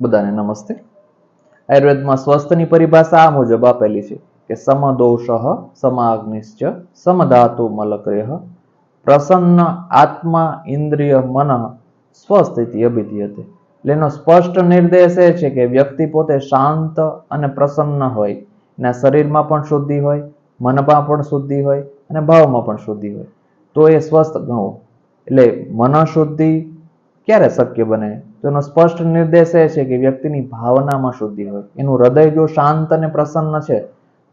બધાને નમસ્તે. આયુર્વેદમાં સ્વસ્થની પરિભાષા આ મુજબ આપેલી છે કે સમદોષ સમાગ્નિશ્ચ સમધાતુ મલક્રિય પ્રસન્ન આત્મા ઇન્દ્રિય મન સ્વસ્થિતિ અભિધીયતે. એટલે એનો સ્પષ્ટ નિર્દેશ એ છે કે વ્યક્તિ પોતે શાંત અને પ્રસન્ન હોય. એના શરીરમાં પણ શુદ્ધિ હોય, મનમાં પણ શુદ્ધિ હોય અને ભાવમાં પણ શુદ્ધિ હોય. તો એ સ્વસ્થ ગણવું એટલે મન શુદ્ધિ ક્યારે શક્ય બને? તો એનો સ્પષ્ટ નિર્દેશ એ છે કે વ્યક્તિની ભાવનામાં શુદ્ધિ હોય. એનું હૃદય જો શાંત અને પ્રસન્ન છે,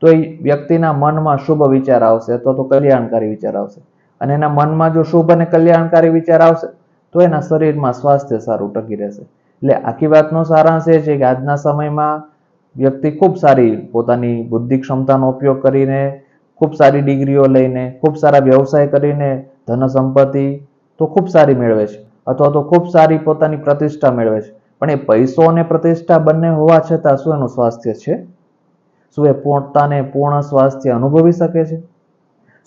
તો એ વ્યક્તિના મનમાં શુભ વિચાર આવશે અથવા તો કલ્યાણકારી વિચાર આવશે. અને એના મનમાં જો શુભ અને કલ્યાણકારી વિચાર આવશે, તો એના શરીરમાં સ્વાસ્થ્ય સારું ટકી રહેશે. એટલે આખી વાતનો સારાંશ એ છે કે આજના સમયમાં વ્યક્તિ ખૂબ સારી પોતાની બુદ્ધિ ક્ષમતાનો ઉપયોગ કરીને, ખૂબ સારી ડિગ્રીઓ લઈને, ખૂબ સારા વ્યવસાય કરીને ધન સંપત્તિ તો ખૂબ સારી મેળવે છે. અથવા તો ખૂબ સારી પોતાની પ્રતિષ્ઠા મેળવે છે. પણ એ પૈસો અને પ્રતિષ્ઠા બંને હોવા છતાં શું એનું સ્વાસ્થ્ય છે? શું એ પોતાને પૂર્ણ સ્વાસ્થ્ય અનુભવી શકે છે?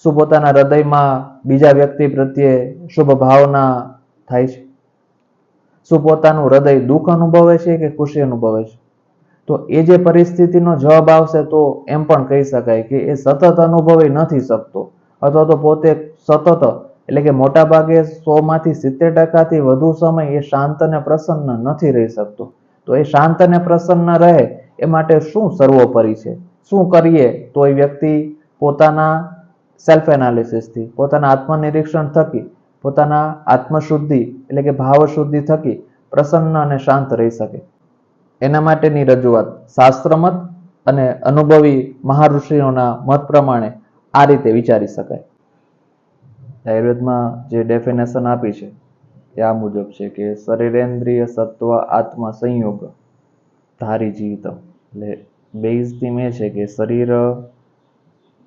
શું પોતાના હૃદયમાં બીજા વ્યક્તિ પ્રત્યે શુભ ભાવના થાય છે? શું પોતાનું હૃદય દુઃખ અનુભવે છે કે ખુશી અનુભવે છે? તો એ જે પરિસ્થિતિનો જવાબ આવશે તો એમ પણ કહી શકાય કે એ સતત અનુભવી નથી શકતો. અથવા તો પોતે સતત એટલે કે મોટા ભાગે સો માંથી સિત્તેર ટકાથી વધુ સમય એ શાંત અને પ્રસન્ન નથી રહી શકતો. તો એ શાંત અને પ્રસન્ન રહે એ માટે શું સર્વોપરી છે? શું કરીએ તો એ વ્યક્તિ પોતાના સેલ્ફ એનાલિસિસથી પોતાના આત્મનિરીક્ષણ થકી, પોતાના આત્મશુદ્ધિ એટલે કે ભાવ શુદ્ધિ થકી પ્રસન્ન અને શાંત રહી શકે. એના માટેની રજૂઆત શાસ્ત્રમત અને અનુભવી મહાઋષિઓના મત પ્રમાણે આ રીતે વિચારી શકાય. આયુર્વેદમાં જે ડેફિનેશન આપી છે, એ આ મુજબ છે કે શરીરેન્દ્રિય સત્વ આત્મા સંયોગ ધારી જીવિત. એટલે બેઝ થીમ એ છે કે શરીર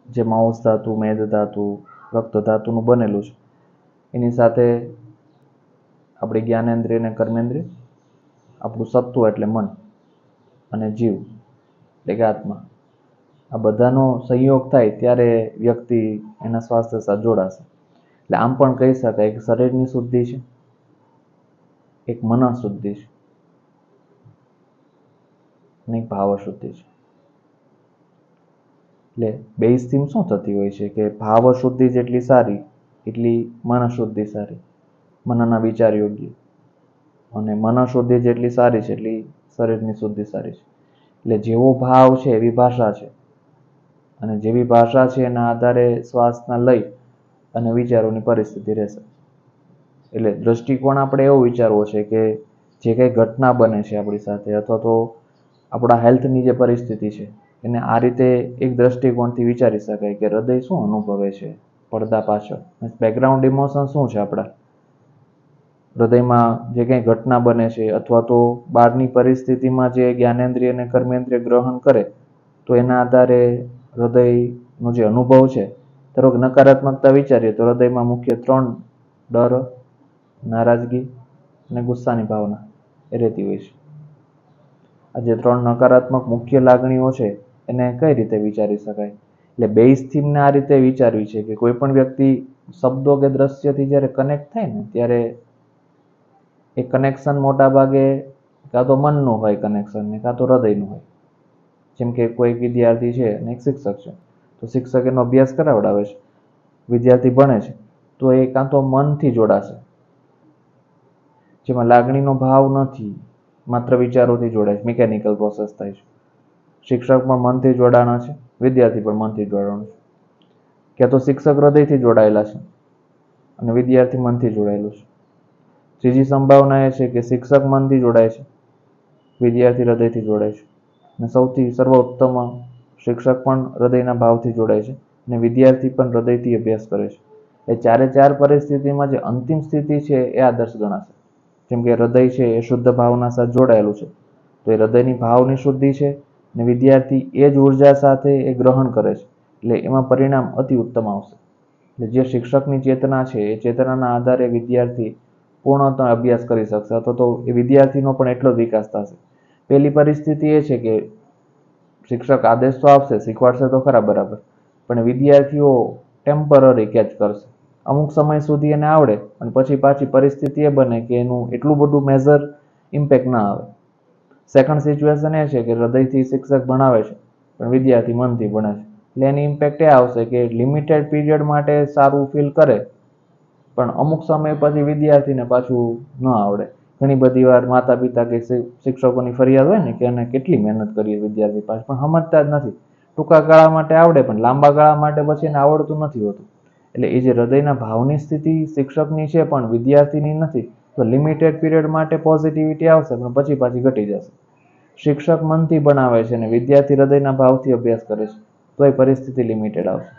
જે માંસ ધાતુ, મેદ ધાતુ, રક્ત ધાતુનું બનેલું છે. એની સાથે આપણી જ્ઞાનેન્દ્રિય અને કર્મેન્દ્રિય, આપણું સત્વ એટલે મન અને જીવ, એટલે કે આત્મા. આ બધાનો સંયોગ થાય ત્યારે વ્યક્તિ એના સ્વાસ્થ્ય સાથે જોડાશે. એટલે આમ પણ કહી શકાય કે શરીરની શુદ્ધિ છે. એક મન શુદ્ધિ છે. અને એક ભાવ શુદ્ધિ છે. એટલે બે થીમ શું થતી હોય છે? કે ભાવ શુદ્ધિ જેટલી સારી, એટલી મન શુદ્ધિ સારી. મનના વિચાર યોગ્ય. અને મન શુદ્ધિ જેટલી સારી છે, એટલી શરીરની શુદ્ધિ સારી છે. એટલે જેવો ભાવ છે, એવી ભાષા છે. અને જેવી ભાષા છે, એના આધારે શ્વાસના લય અને વિચારોની પરિસ્થિતિ રહેશે. એટલે દ્રષ્ટિકોણ આપણે એવો વિચારવો છે કે જે કંઈ ઘટના બને છે આપણી સાથે અથવા તો આપણા હેલ્થની જે પરિસ્થિતિ છે, એને આ રીતે એક દ્રષ્ટિકોણથી વિચારી શકાય કે હૃદય શું અનુભવે છે, પડદા પાછળ. બેકગ્રાઉન્ડ ઇમોશન શું છે આપણા? હૃદયમાં જે કંઈ ઘટના બને છે અથવા તો બહારની પરિસ્થિતિમાં જે જ્ઞાનેન્દ્રિય અને કર્મેન્દ્રિય ગ્રહણ કરે, તો એના આધારે હૃદયનો જે અનુભવ છે ધારો નકારાત્મકતા વિચારીએ તો હૃદયમાં મુખ્ય ત્રણ ડર, નારાજગી અને ગુસ્સાની ભાવના એ રહેતી હોય છે. આ જે ત્રણ નકારાત્મક મુખ્ય લાગણીઓ છે એને કઈ રીતે વિચારી શકાય? એટલે બે થીમને આ રીતે વિચારવી છે કે કોઈ પણ વ્યક્તિ શબ્દો કે દ્રશ્યથી જ્યારે કનેક્ટ થાય ને, ત્યારે એ કનેક્શન મોટા ભાગે કાં તો મનનું હોય કનેક્શન ને, કાં તો હૃદયનું હોય. જેમ કે કોઈ વિદ્યાર્થી છે અને એક શિક્ષક છે. તો શિક્ષક એનો અભ્યાસ કરાવડાવે છે, વિદ્યાર્થી ભણે છે, તો એ કાં તો મનથી જોડાશે. જેમાં લાગણીનો ભાવ નથી, માત્ર વિચારોથી જોડાય છે મિકેનિકલ પ્રોસેસ થાય છે. શિક્ષક પણ મનથી જોડાણા છે, વિદ્યાર્થી પણ મનથી જોડાણો છે. ક્યાં તો શિક્ષક હૃદયથી જોડાયેલા છે અને વિદ્યાર્થી મનથી જોડાયેલું છે. ત્રીજી સંભાવના એ છે કે શિક્ષક મનથી જોડાય છે, વિદ્યાર્થી હૃદયથી જોડાય છે અને સૌથી સર્વોત્તમ શિક્ષક પણ હૃદયના ભાવથી જોડાય છે અને વિદ્યાર્થી પણ હૃદયથી અભ્યાસ કરે છે. એ ચારે ચાર પરિસ્થિતિમાં જે અંતિમ સ્થિતિ છે એ આદર્શ ગણાશે. જેમ કે હૃદય છે એ શુદ્ધ ભાવના સાથે જોડાયેલું છે. તો એ હૃદયની ભાવની શુદ્ધિ છે અને વિદ્યાર્થી એ જ ઊર્જા સાથે એ ગ્રહણ કરે છે. એટલે એમાં પરિણામ અતિ ઉત્તમ આવશે. એટલે જે શિક્ષકની ચેતના છે એ ચેતનાના આધારે વિદ્યાર્થી પૂર્ણતઃ અભ્યાસ કરી શકશે અથવા તો એ વિદ્યાર્થીનો પણ એટલો વિકાસ થશે. પહેલી પરિસ્થિતિ એ છે કે શિક્ષક આદેશ તો આપશે, શીખવાડશે તો ખરા બરાબર. પણ વિદ્યાર્થીઓ ટેમ્પરરી કેચ કરશે. અમુક સમય સુધી એને આવડે અને પછી પાછી પરિસ્થિતિ એ બને કે એનું એટલું બધું મેજર ઇમ્પેક્ટ ના આવે. સેકન્ડ સિચ્યુએશન એ છે કે હૃદયથી શિક્ષક ભણાવે છે, પણ વિદ્યાર્થી મનથી ભણે છે. એટલે એની ઇમ્પેક્ટ એ આવશે કે લિમિટેડ પીરિયડ માટે સારું ફીલ કરે, પણ અમુક સમય પછી વિદ્યાર્થીને પાછું ન આવડે. ઘણી બધી વાર માતા પિતા કે શિક્ષકોની ફરિયાદ હોય ને કે એને કેટલી મહેનત કરીએ વિદ્યાર્થી પાસે, પણ સમજતા જ નથી. ટૂંકા ગાળા માટે આવડે, પણ લાંબા ગાળા માટે પછી એને આવડતું નથી હોતું. એટલે એ જે હૃદયના ભાવની સ્થિતિ શિક્ષકની છે, પણ વિદ્યાર્થીની નથી, તો લિમિટેડ પીરિયડ માટે પોઝિટિવિટી આવશે, પણ પછી પાછી ઘટી જશે. શિક્ષક મનથી ભણાવે છે અને વિદ્યાર્થી હૃદયના ભાવથી અભ્યાસ કરે છે તો એ પરિસ્થિતિ લિમિટેડ આવશે.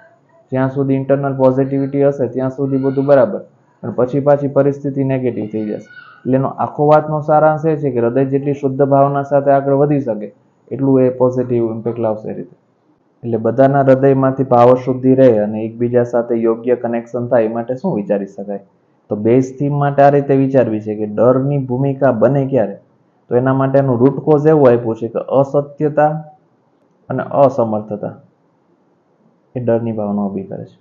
જ્યાં સુધી ઇન્ટરનલ પોઝિટિવિટી હશે, ત્યાં સુધી બધું બરાબર, પણ પછી પાછી પરિસ્થિતિ નેગેટિવ થઈ જશે. એટલે એનો આખો વાતનો સારાંશ એ છે કે હૃદય જેટલી શુદ્ધ ભાવના સાથે આગળ વધી શકે, એટલું એ પોઝિટિવ ઇમ્પેક્ટ લાવશે રીતે. એટલે બધાના હૃદયમાંથી ભાવ શુદ્ધિ રહે અને એકબીજા સાથે યોગ્ય કનેક્શન થાય, એ માટે શું વિચારી શકાય? તો બેઝ થીમ માટે આ રીતે વિચારવી છે કે ડરની ભૂમિકા બને ક્યારે? તો એના માટેનું રૂટ કોઝ એવું આપ્યું છે કે અસત્યતા અને અસમર્થતા. એ ડરની ભાવના ઊભી કરે છે.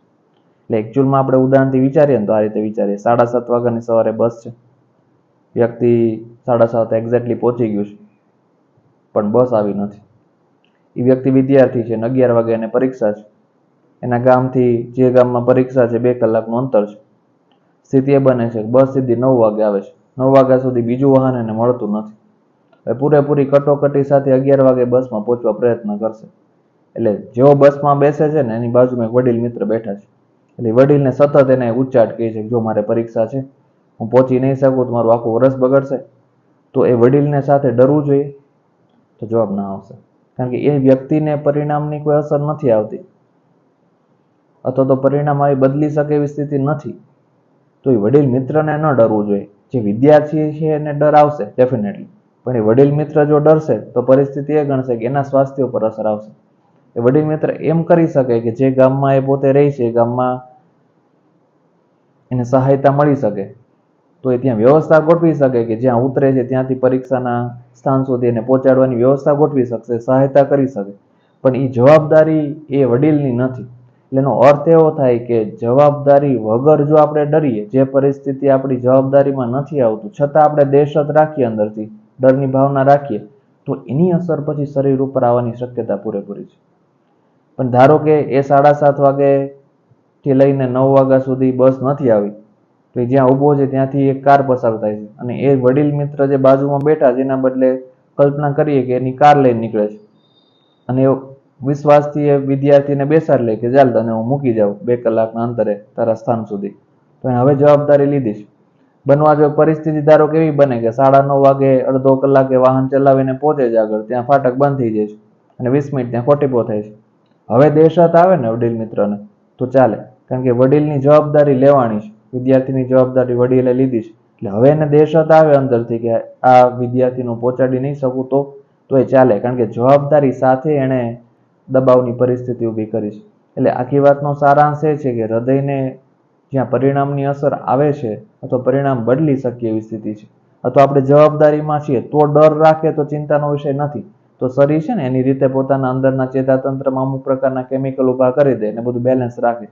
એટલે એકચ્યુઅલમાં આપણે ઉદાહરણથી વિચારીએ ને તો આ રીતે વિચારીએ. સાડા સાત વાગ્યાની સવારે બસ છે. વ્યક્તિ સાડા સાત એક્ઝેક્ટલી પહોંચી ગયું છે. પણ બસ આવી નથી. એ વ્યક્તિ વિદ્યાર્થી છે અને અગિયાર વાગે એને પરીક્ષા છે. એના ગામથી જે ગામમાં પરીક્ષા છે બે કલાકનું અંતર છે. સ્થિતિ એ બને છે બસ સીધી નવ વાગે આવે છે. નવ વાગ્યા સુધી બીજું વાહન એને મળતું નથી. હવે પૂરેપૂરી કટોકટી સાથે અગિયાર વાગે બસમાં પહોંચવા પ્રયત્ન કરશે. એટલે જેવો બસમાં બેસે છે ને એની બાજુમાં એક વડીલ મિત્ર બેઠા છે. એટલે વડીલને સતત એને ઉચ્ચાટ કહે છે જો મારે પરીક્ષા છે હું પહોંચી નહીં શકું, તો મારું આખું વરસ બગડશે. તો એ વડીલને સાથે ડરવું જોઈએ. તો જવાબ ના આવશે. કારણ કે એ વ્યક્તિને પરિણામની કોઈ અસર નથી આવતી. અથવા તો પરિણામ આવી બદલી શકે એવી સ્થિતિ નથી. તો એ વડીલ મિત્રને ન ડરવું જોઈએ. જે વિદ્યાર્થી છે એને ડર આવશે ડેફિનેટલી પણ એ વડીલ મિત્ર જો ડરશે, તો પરિસ્થિતિ એ ગણશે કે એના સ્વાસ્થ્ય ઉપર અસર આવશે. એ વડીલ મિત્ર એમ કરી શકે કે જે ગામમાં એ પોતે રહી છે, એ ગામમાં એને સહાયતા મળી શકે. તો એ ત્યાં વ્યવસ્થા ગોઠવી શકે કે જ્યાં ઉતરે છે ત્યાંથી પરીક્ષાના સ્થાન સુધી એને પહોંચાડવાની વ્યવસ્થા ગોઠવી શકશે, સહાયતા કરી શકે. પણ એ જવાબદારી એ વડીલની નથી. એટલે એનો અર્થ એવો થાય કે જવાબદારી વગર જો આપણે ડરીએ, જે પરિસ્થિતિ આપણી જવાબદારીમાં નથી આવતું, છતાં આપણે દહેશત રાખીએ અંદરથી, ડરની ભાવના રાખીએ, તો એની અસર પછી શરીર ઉપર આવવાની શક્યતા પૂરેપૂરી છે. પણ ધારો કે એ સાડા સાત વાગે થી લઈને નવ વાગ્યા સુધી બસ નથી આવી તો જ્યાં ઊભો છે ત્યાંથી એક કાર પસાર થાય છે. અને એ વડીલ મિત્ર જે બાજુમાં બેઠા એના બદલે કલ્પના કરીએ કે એની કાર લઈને નીકળે છે. અને વિશ્વાસથી એ વિદ્યાર્થીને બેસાડી લે કે ચાલ તને હું મૂકી જાઉં બે કલાકના અંતરે તારા સ્થાન સુધી. તો હવે જવાબદારી લીધી બનવા જો પરિસ્થિતિ ધારો કેવી બને કે સાડા નવ વાગે અડધો કલાકે વાહન ચલાવીને પહોંચે છે આગળ, ત્યાં ફાટક બંધ થઈ જાય છે અને વીસ મિનિટ ત્યાં ખોટીપો થાય છે. હવે દેશાત આવે ને વડીલ મિત્રને, તો ચાલે. કારણ કે વડીલની જવાબદારી લેવાની છે. વિદ્યાર્થીની જવાબદારી વડીલે લીધી છે. એટલે હવે એને દહેશત આવે અંદરથી કે આ વિદ્યાર્થીનું પહોંચાડી નહીં શકું તો તો એ ચાલે. કારણ કે જવાબદારી સાથે એણે દબાવની પરિસ્થિતિ ઊભી કરી છે. એટલે આખી વાતનો સારાંશ એ છે કે હૃદયને જ્યાં પરિણામની અસર આવે છે અથવા પરિણામ બદલી શકીએ એવી સ્થિતિ છે. અથવા આપણે જવાબદારીમાં છીએ તો ડર રાખે તો ચિંતાનો વિષય નથી. તો શરીર છે ને એની રીતે પોતાના અંદરના ચેતાતંત્રમાં અમુક પ્રકારના કેમિકલ ઊભા કરી દે અને બધું બેલેન્સ રાખે.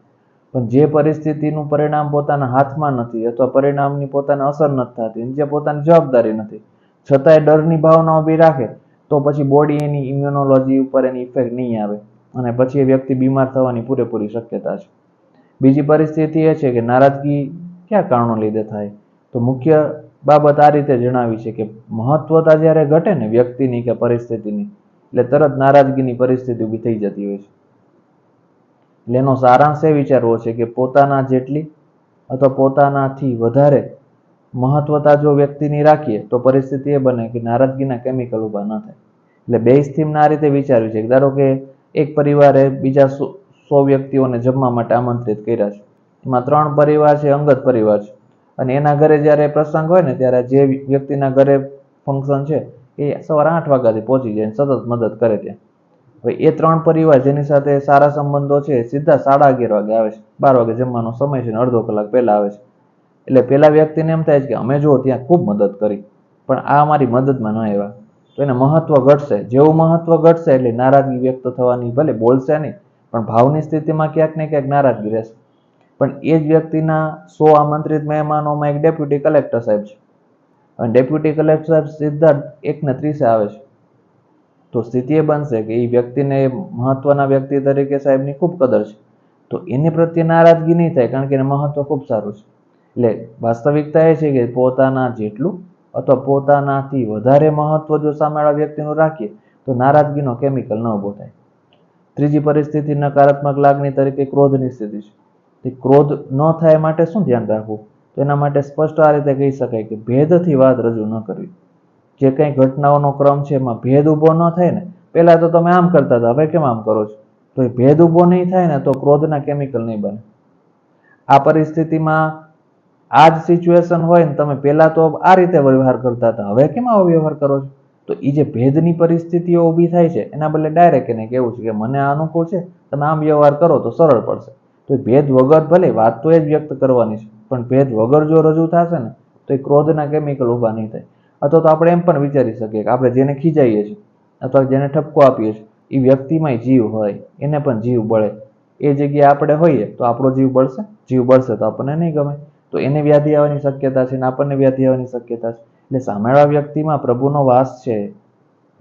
પણ જે પરિસ્થિતિનું પરિણામ પોતાના હાથમાં નથી અથવા પરિણામની પોતાને અસર નથી થતી જે પોતાની જવાબદારી નથી, છતાંય ડરની ભાવના ઊભી રાખે, તો પછી બોડી એની ઇમ્યુનોલોજી ઉપર એની ઇફેક્ટ નહીં આવે અને પછી એ વ્યક્તિ બીમાર થવાની પૂરેપૂરી શક્યતા છે. બીજી પરિસ્થિતિ એ છે કે નારાજગી કયા કારણો લીધે થાય? તો મુખ્ય બાબત આ રીતે જણાવી છે કે મહત્વતા જ્યારે ઘટે ને વ્યક્તિની કે પરિસ્થિતિની, એટલે તરત નારાજગીની પરિસ્થિતિ ઊભી થઈ જતી હોય છે. એટલે એનો સારાંશ એ વિચારવો છે કે પોતાના જેટલી અથવા પોતાનાથી વધારે મહત્વતા જો વ્યક્તિની રાખીએ, તો પરિસ્થિતિ એ બને કે નારાજગીના કેમિકલ ઊભા ન થાય. એટલે બે થીમને આ રીતે વિચાર્યું છે ધારો કે એક પરિવારે બીજા સો વ્યક્તિઓને જમવા માટે આમંત્રિત કર્યા છે. એમાં ત્રણ પરિવાર છે, અંગત પરિવાર છે. અને એના ઘરે જ્યારે પ્રસંગ હોય ને, ત્યારે જે વ્યક્તિના ઘરે ફંક્શન છે, એ સવારે આઠ વાગ્યાથી પહોંચી જાય સતત મદદ કરે ત્યાં. હવે એ ત્રણ પરિવાર જેની સાથે સારા સંબંધો છે, સીધા સાડા અગિયાર વાગે આવે છે. બાર વાગે જમવાનો સમય છે ને અડધો કલાક પહેલા આવે છે. એટલે પેલા વ્યક્તિને એમ થાય છે કે અમે જો ત્યાં ખૂબ મદદ કરી, પણ આ અમારી મદદમાં ન આવ્યા. તો એને મહત્વ ઘટશે. જેવું મહત્વ ઘટશે એટલે નારાજગી વ્યક્ત થવાની ભલે બોલશે નહીં, પણ ભાવની સ્થિતિમાં ક્યાંક ને ક્યાંક નારાજગી રહેશે. પણ એ જ વ્યક્તિના સો આમંત્રિત મહેમાનોમાં એક ડેપ્યુટી કલેક્ટર સાહેબ છે. અને ડેપ્યુટી કલેક્ટર સાહેબ સીધા એકને ત્રીસે આવે છે. તો સ્થિતિ એ બનશે કે એ વ્યક્તિને મહત્વના વ્યક્તિ તરીકે સાહેબની ખૂબ કદર છે. તો એની પ્રત્યે નારાજગી નહીં થાય, કારણ કે એને મહત્વ ખૂબ સારું છે. એટલે વાસ્તવિકતા એ છે કે પોતાના જેટલું અથવા પોતાનાથી વધારે મહત્વ જો સામેવાળા વ્યક્તિનું રાખીએ, તો નારાજગીનો કેમિકલ ન ઊભો થાય. ત્રીજી પરિસ્થિતિ નકારાત્મક લાગણી તરીકે ક્રોધની સ્થિતિ છે. તે ક્રોધ ન થાય માટે શું ધ્યાન રાખવું? તો એના માટે સ્પષ્ટ આ રીતે કહી શકાય કે ભેદથી વાત રજૂ ન કરવી. જે કંઈ ઘટનાઓનો ક્રમ છે એમાં ભેદ ઊભો ન થાય ને, પહેલાં તો તમે આમ કરતા હતા, હવે કેમ આમ કરો છો? તો એ ભેદ ઊભો નહીં થાય ને તો ક્રોધના કેમિકલ નહીં બને. આ પરિસ્થિતિમાં આ જ સિચ્યુએશન હોય ને, તમે પહેલાં તો આ રીતે વ્યવહાર કરતા હતા, હવે કેમ આવો વ્યવહાર કરો છો? તો એ જે ભેદની પરિસ્થિતિઓ ઊભી થાય છે, એના બદલે ડાયરેક્ટ એને કેવું છે કે મને આ અનુકૂળ છે, તમે આમ વ્યવહાર કરો તો સરળ પડશે. તો ભેદ વગર ભલે, વાત તો એ જ વ્યક્ત કરવાની છે, પણ ભેદ વગર જો રજૂ થશે ને, તો એ ક્રોધના કેમિકલ ઊભા નહીં થાય. અથવા તો આપણે એમ પણ વિચારી શકીએ કે આપણે જેને ખીજાઈએ છીએ અથવા જેને ઠપકો આપીએ છીએ એ વ્યક્તિમાંય જીવ હોય, એને પણ જીવ બળે. એ જગ્યાએ આપણે હોઈએ તો આપણો જીવ બળશે જીવ બળશે તો આપણને નહીં ગમે. તો એને વ્યાધિ આવવાની શક્યતા છે ને આપણને વ્યાધિ આવવાની શક્યતા છે. એટલે સામેવાળા વ્યક્તિમાં પ્રભુનો વાસ છે,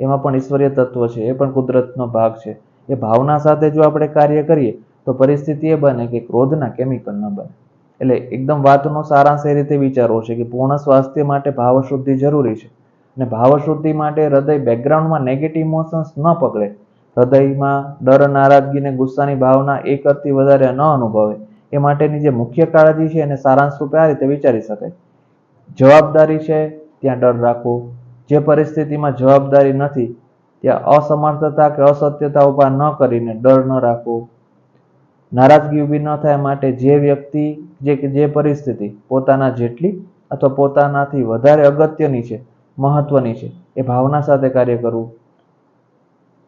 એમાં પણ ઈશ્વરીય તત્વ છે, એ પણ કુદરતનો ભાગ છે. એ ભાવના સાથે જો આપણે કાર્ય કરીએ તો પરિસ્થિતિ એ બને કે ક્રોધના કેમિકલ ન બને. એટલે એકદમ વાતનો સારાંશ એ રીતે વિચારવો છે કે પૂર્ણ સ્વાસ્થ્ય માટે ભાવશુદ્ધિ જરૂરી છે. અને ભાવશુદ્ધિ માટે હૃદય બેકગ્રાઉન્ડમાં નેગેટિવ ઇમોશન્સ ન પકડે. હૃદયમાં ડર, નારાજગી અને ગુસ્સાની ભાવના એક કરતી વધારે ન અનુભવે. એ માટેની જે મુખ્ય કાળજી છે એને સારાંશ રૂપે આ રીતે વિચારી શકાય. જવાબદારી છે, ત્યાં ડર રાખવો. જે પરિસ્થિતિમાં જવાબદારી નથી, ત્યાં અસમર્થતા કે અસત્યતા ઊભા ન કરીને ડર ન રાખવો. નારાજગી ઊભી ન થાય માટે જે વ્યક્તિ, જે જે પરિસ્થિતિ પોતાના જેટલી અથવા પોતાનાથી વધારે અગત્યની છે, મહત્વની છે, એ ભાવના સાથે કાર્ય કરવું.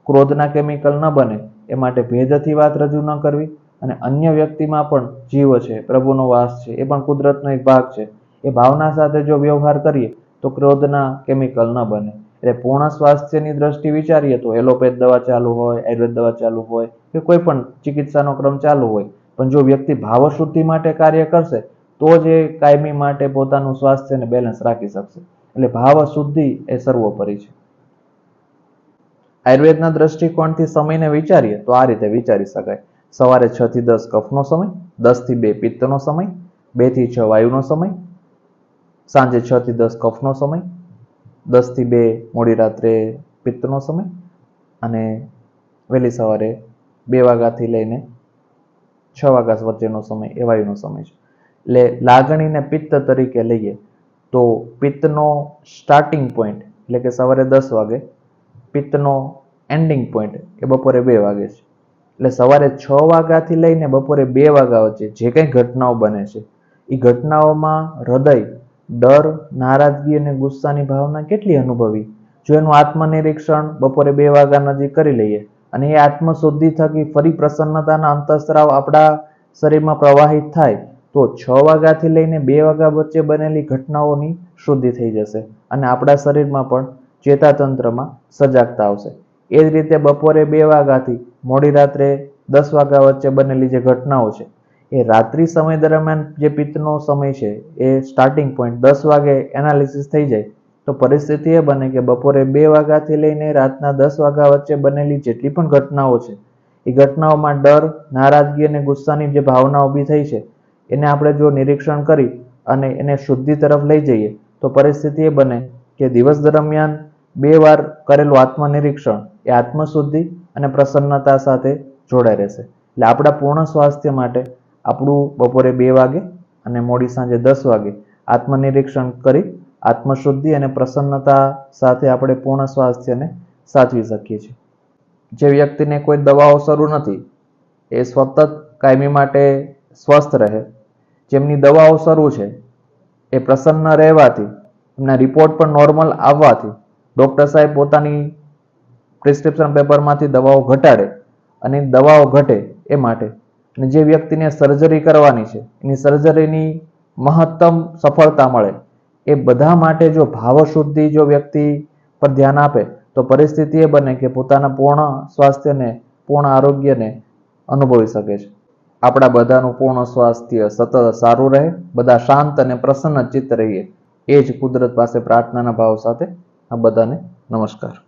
ક્રોધના કેમિકલ ન બને, એ માટે ભેદથી વાત રજૂ ન કરવી અને અન્ય વ્યક્તિમાં પણ જીવ છે, પ્રભુનો વાસ છે, એ પણ કુદરતનો એક ભાગ છે. એ ભાવના સાથે જો વ્યવહાર કરીએ તો ક્રોધના કેમિકલ ન બને. એટલે પૂર્ણ સ્વાસ્થ્યની દ્રષ્ટિ વિચારીએ તો એલોપેથ દવા ચાલુ હોય, આયુર્વેદ દવા ચાલુ હોય કે કોઈ પણ ચિકિત્સાનો ક્રમ ચાલુ હોય. પણ જો વ્યક્તિ ભાવશુદ્ધિ માટે કાર્ય કરશે, તો જ એ કાયમી માટે પોતાનું સ્વાસ્થ્યને બેલેન્સ રાખી શકશે. એટલે ભાવ શુદ્ધિ એ સર્વોપરી છે. આયુર્વેદના દ્રષ્ટિકોણથી સમયને વિચારીએ તો આ રીતે વિચારી શકાય. સવારે છ થી દસ કફનો સમય, દસથી બે પિત્તનો સમય, બેથી છ વાયુનો સમય, સાંજે છ થી દસ કફનો સમય દસથી બે મોડી રાત્રે પિત્તનો સમય અને વહેલી સવારે બે વાગ્યાથી લઈને છ વાગ્યા વચ્ચેનો સમય, એ વાયુનો સમય છે. એટલે લાગણીને પિત્ત તરીકે લઈએ તો પિત્તનો સ્ટાર્ટિંગ પોઈન્ટ એટલે કે સવારે દસ વાગે, પિત્તનો એન્ડિંગ પોઈન્ટ એ બપોરે બે વાગે છે. એટલે સવારે છ વાગ્યાથી લઈને બપોરે બે વાગ્યા વચ્ચે જે કંઈ ઘટનાઓ બને છે, એ ઘટનાઓમાં હૃદય ડર, નારાજગી અને ગુસ્સાની ભાવના કેટલી અનુભવી? જો એનું આત્મનિરીક્ષણ બપોરે બે વાગ્યા નજીક કરી લઈએ અને એ આત્મશુદ્ધિ થકી ફરી પ્રસન્નતાના અંતસ્ત્રાવ આપણા શરીરમાં પ્રવાહિત થાય, તો છ વાગ્યાથી લઈને બે વાગ્યા વચ્ચે બનેલી ઘટનાઓની શુદ્ધિ થઈ જશે અને આપણા શરીરમાં પણ ચેતાતંત્રમાં સજાગતા આવશે. એ જ રીતે બપોરે બે વાગ્યાથી મોડી રાત્રે દસ વાગ્યા વચ્ચે બનેલી જે ઘટનાઓ છે એ રાત્રિ સમય દરમિયાન જે પિત્તનો સમય છે, એ સ્ટાર્ટિંગ પોઈન્ટ દસ વાગે એનાલિસિસ થઈ જાય, તો પરિસ્થિતિ એ બને કે બપોરે બે વાગ્યાથી લઈને રાતના દસ વાગ્યા વચ્ચે બનેલી જેટલી પણ ઘટનાઓ છે, એ ઘટનાઓમાં ડર, નારાજગી અને ગુસ્સાની જે ભાવના ઊભી થઈ છે, એને આપણે જો નિરીક્ષણ કરી અને એને શુદ્ધિ તરફ લઈ જઈએ, તો પરિસ્થિતિ એ બને કે દિવસ દરમિયાન બે વાર કરેલું આત્મનિરીક્ષણ એ આત્મશુદ્ધિ અને પ્રસન્નતા સાથે જોડાઈ રહેશે. એટલે આપણા પૂર્ણ સ્વાસ્થ્ય માટે આપણું બપોરે બે વાગે અને મોડી સાંજે દસ વાગે આત્મનિરીક્ષણ કરી, આત્મશુદ્ધિ અને પ્રસન્નતા સાથે આપણે પૂર્ણ સ્વાસ્થ્યને સાચવી શકીએ છીએ. જે વ્યક્તિને કોઈ દવાઓ શરૂ નથી, એ સતત કાયમી માટે સ્વસ્થ રહે. જેમની દવાઓ શરૂ છે, એ પ્રસન્ન રહેવાથી, એમના રિપોર્ટ પણ નોર્મલ આવવાથી, ડૉક્ટર સાહેબ પોતાની પ્રિસ્ક્રિપ્શન પેપરમાંથી દવાઓ ઘટાડે અને દવાઓ ઘટે એ માટે અને જે વ્યક્તિને સર્જરી કરવાની છે, એની સર્જરીની મહત્તમ સફળતા મળે. એ બધા માટે જો ભાવશુદ્ધિ જો વ્યક્તિ પર ધ્યાન આપે, તો પરિસ્થિતિ એ બને કે પોતાના પૂર્ણ સ્વાસ્થ્યને, પૂર્ણ આરોગ્યને અનુભવી શકે છે. આપણા બધાનું પૂર્ણ સ્વાસ્થ્ય સતત સારું રહે, બધા શાંત અને પ્રસન્ન ચિત્ત રહીએ. એ જ કુદરત પાસે પ્રાર્થનાના ભાવ સાથે આ બધાને નમસ્કાર.